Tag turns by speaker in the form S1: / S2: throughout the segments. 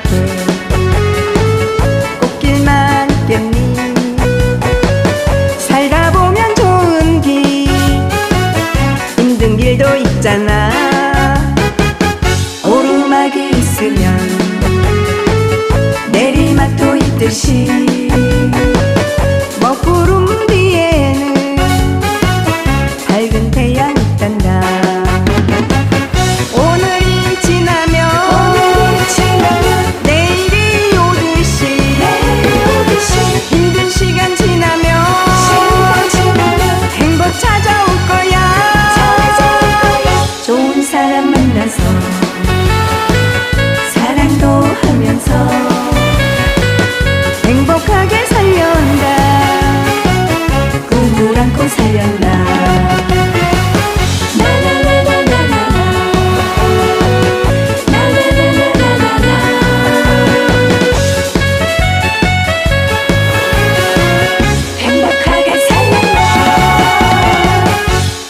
S1: 앞에 꽃길만 있겠니 살다 보면 좋은 길. 힘든 길도 있잖아. 오르막이 있으면 내리막도 있듯이. 사람 만나서 사랑도 하면서 행복하게 살려온다. 꿈을 안고 살렸나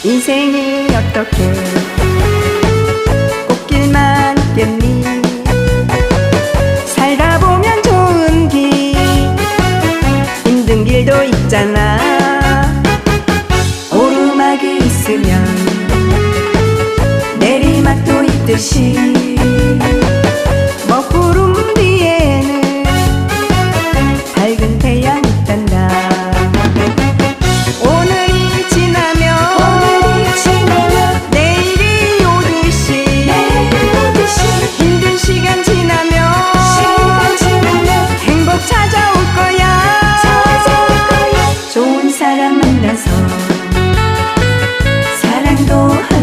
S1: 인생이 어떻게 있으면 내리막도 있듯이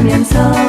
S1: 좋은